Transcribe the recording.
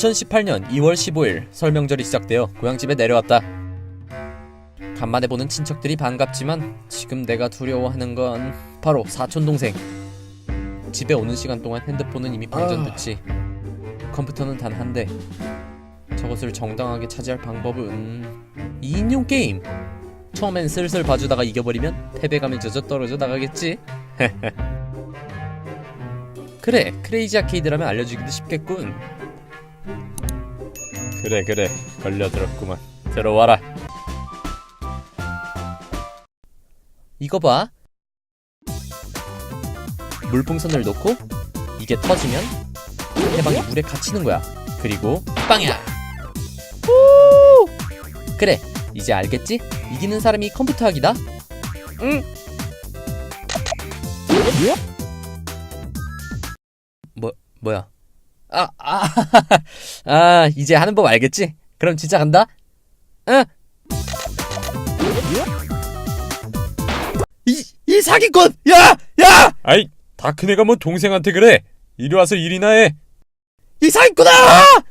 2018년 2월 15일 설 명절이 시작되어 고향집에 내려왔다. 간만에 보는 친척들이 반갑지만 지금 내가 두려워하는 건 바로 사촌 동생. 집에 오는 시간 동안 핸드폰은 이미 방전됐지. 컴퓨터는 단 한 대. 저것을 정당하게 차지할 방법은 2인용 게임. 처음엔 슬슬 봐주다가 이겨버리면 패배감에 젖어 떨어져 나가겠지. 그래, 크레이지 아케이드라면 알려주기도 쉽겠군. 그래 그래. 걸려들었구만. 들어와라. 이거 봐. 물풍선을 놓고 이게 터지면 상대방이 물에 갇히는 거야. 그리고 빵이야. 후! 그래 이제 알겠지? 이기는 사람이 컴퓨터 하기다. 응. 뭐, 뭐야 아, 아, 아, 이제 하는 법 알겠지? 그럼 진짜 간다? 응? 이, 이 사기꾼! 야! 야! 아이 다 큰애가 뭐 동생한테 그래 이리 와서 일이나 해 이 사기꾼아! 아!